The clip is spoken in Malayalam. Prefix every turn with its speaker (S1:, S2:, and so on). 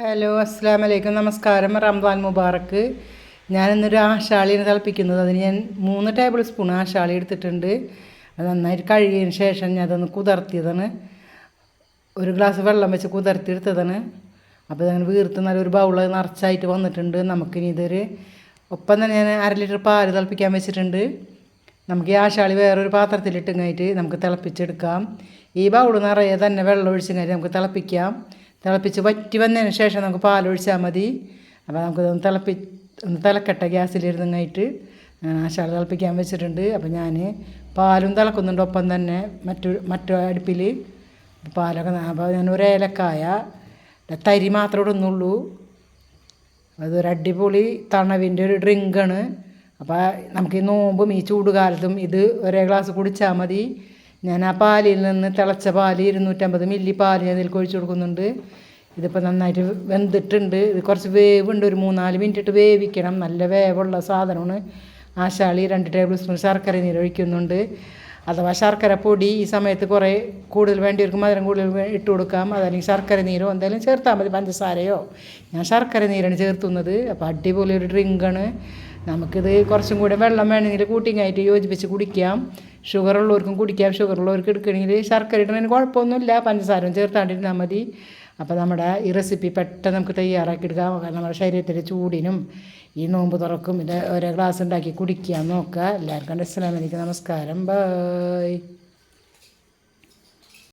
S1: ഹലോ അസ്സാം വലൈക്കും നമസ്കാരം. റംബാൻ മുബാറക്ക്. ഞാനിന്നൊരു ആശാളിയാണ് തിളപ്പിക്കുന്നത് അതിന് ഞാൻ മൂന്ന് ടേബിൾ സ്പൂൺ ആശാളി എടുത്തിട്ടുണ്ട്. അത് നന്നായിട്ട് കഴുകിയതിന് ശേഷം ഞാൻ അതൊന്ന് കുതിർത്തിയതാണ്. ഒരു ഗ്ലാസ് വെള്ളം വെച്ച് കുതിർത്തി എടുത്തതാണ് അപ്പോൾ ഇതങ്ങനെ വീർത്ത് നല്ലൊരു ബൗൾ നിറച്ചായിട്ട് വന്നിട്ടുണ്ട്. നമുക്കിനി ഇതൊരു ഒപ്പം തന്നെ ഞാൻ അര ലിറ്റർ പാൽ തിളപ്പിക്കാൻ വെച്ചിട്ടുണ്ട്. നമുക്ക് ഈ ആശാളി വേറൊരു പാത്രത്തിലിട്ടും കഴിഞ്ഞിട്ട് നമുക്ക് തിളപ്പിച്ചെടുക്കാം. ഈ ബൗൾ നിറയെ തന്നെ വെള്ളം ഒഴിച്ച് കഴിഞ്ഞിട്ട് നമുക്ക് തിളപ്പിക്കാം. തിളപ്പിച്ച് വറ്റി വന്നതിന് ശേഷം നമുക്ക് പാലൊഴിച്ചാൽ മതി. അപ്പോൾ നമുക്ക് തിളപ്പി ഒന്ന് തിളക്കട്ടെ ഗ്യാസിലിരുന്നങ്ങായിട്ട് ആശാളി തിളപ്പിക്കാൻ വെച്ചിട്ടുണ്ട്. അപ്പോൾ ഞാൻ പാലും തിളക്കുന്നുണ്ട് ഒപ്പം തന്നെ മറ്റു മറ്റു അടുപ്പിൽ പാലൊക്കെ അപ്പോൾ ഞാൻ ഒരു ഏലക്കായ തരി മാത്രമേ ഇടുന്നുള്ളൂ അതൊരു അടിപൊളി തണവിന്റെ ഒരു ഡ്രിങ്കാണ് അപ്പോൾ നമുക്ക് ഈ നോമ്പും ഈ ചൂടുകാലത്തും ഇത് ഒരേ ഗ്ലാസ് കുടിച്ചാൽ മതി. ഞാൻ ആ പാലിൽ നിന്ന് തിളച്ച പാൽ ഇരുന്നൂറ്റമ്പത് മില്ലി പാൽ ഞാൻ ഇതിൽ ഒഴിച്ച് കൊടുക്കുന്നുണ്ട്. ഇതിപ്പോൾ നന്നായിട്ട് വെന്തിട്ടുണ്ട്. ഇത് കുറച്ച് വേവുണ്ട്. ഒരു മൂന്നാൽ മിനിറ്റ് ഇട്ട് വേവിക്കണം. നല്ല വേവുള്ള സാധനമാണ്. ആശാളി രണ്ട് ടേബിൾ സ്പൂൺ ശർക്കര നീര് ഒഴിക്കുന്നുണ്ട്. അഥവാ ശർക്കര പൊടി ഈ സമയത്ത് കുറേ കൂടുതൽ വേണ്ടിയവർക്ക് മധുരം കൂടുതൽ ഇട്ട് കൊടുക്കാം. അതല്ലെങ്കിൽ ശർക്കര നീരോ എന്തായാലും ചേർത്താൽ മതി. പഞ്ചസാരയോ. ഞാൻ ശർക്കര നീരാണ് ചേർത്തുന്നത്. അപ്പോൾ അടിപൊളി ഒരു ഡ്രിങ്കാണ് നമുക്കിത് കുറച്ചും കൂടെ വെള്ളം വേണമെങ്കിൽ കൂട്ടിങ്ങായിട്ട് യോജിപ്പിച്ച് കുടിക്കാം. ഷുഗർ ഉള്ളവർക്കും കുടിക്കാം. ഷുഗർ ഉള്ളവർക്ക് എടുക്കണമെങ്കിൽ ശർക്കര ഇടുന്നതിന് കുഴപ്പമൊന്നുമില്ല. പഞ്ചസാരയും ചേർത്താണ്ടിരുന്നാൽ മതി. അപ്പോൾ നമ്മുടെ ഈ റെസിപ്പി പെട്ടെന്ന് നമുക്ക് തയ്യാറാക്കി എടുക്കാം. കാരണം നമ്മുടെ ശരീരത്തിലെ ചൂടിനും ഈ നോമ്പ് തുറക്കും. ഇത് ഓരോ ഗ്ലാസ് ഉണ്ടാക്കി കുടിക്കാൻ നോക്കുക. എല്ലാവർക്കും അസ്സലാമലൈക്കും നമസ്കാരം. ബൈ.